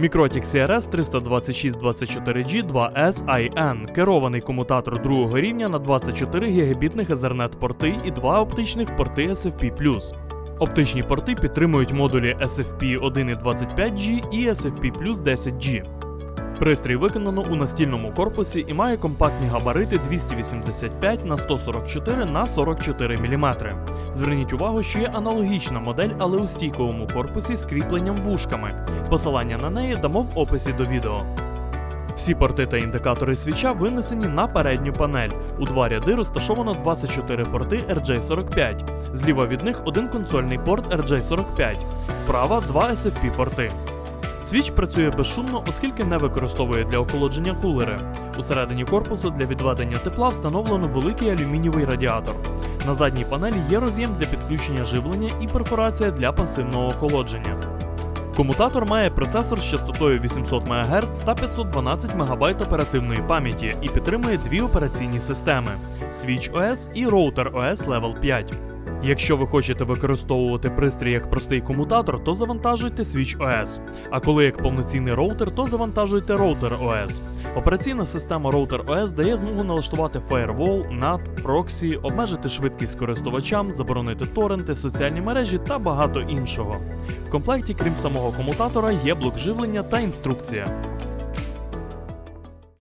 Mikrotik CRS 32624G 2S IN керований комутатор другого рівня на 24 гігабітних Ethernet порти і два оптичних порти SFP+. Оптичні порти підтримують модулі SFP 1.25G і SFP 10G. Пристрій виконано у настільному корпусі і має компактні габарити 285 на 144 на 44 мм. Зверніть увагу, що є аналогічна модель, але у стійковому корпусі з кріпленням вушками. Посилання на неї дамо в описі до відео. Всі порти та індикатори свіча винесені на передню панель. У два ряди розташовано 24 порти RJ45. Зліва від них один консольний порт RJ45, справа два SFP порти. Свіч працює безшумно, оскільки не використовує для охолодження кулери. Усередині корпусу для відведення тепла встановлено великий алюмінієвий радіатор. На задній панелі є роз'єм для підключення живлення і перфорація для пасивного охолодження. Комутатор має процесор з частотою 800 МГц та 512 МБ оперативної пам'яті і підтримує дві операційні системи: Switch OS і Router OS Level 5. Якщо ви хочете використовувати пристрій як простий комутатор, то завантажуйте Switch OS. А коли як повноцінний роутер, то завантажуйте Router OS. Операційна система Router OS дає змогу налаштувати Firewall, NAT, проксі, обмежити швидкість користувачам, заборонити торренти, соціальні мережі та багато іншого. В комплекті, крім самого комутатора, є блок живлення та інструкція.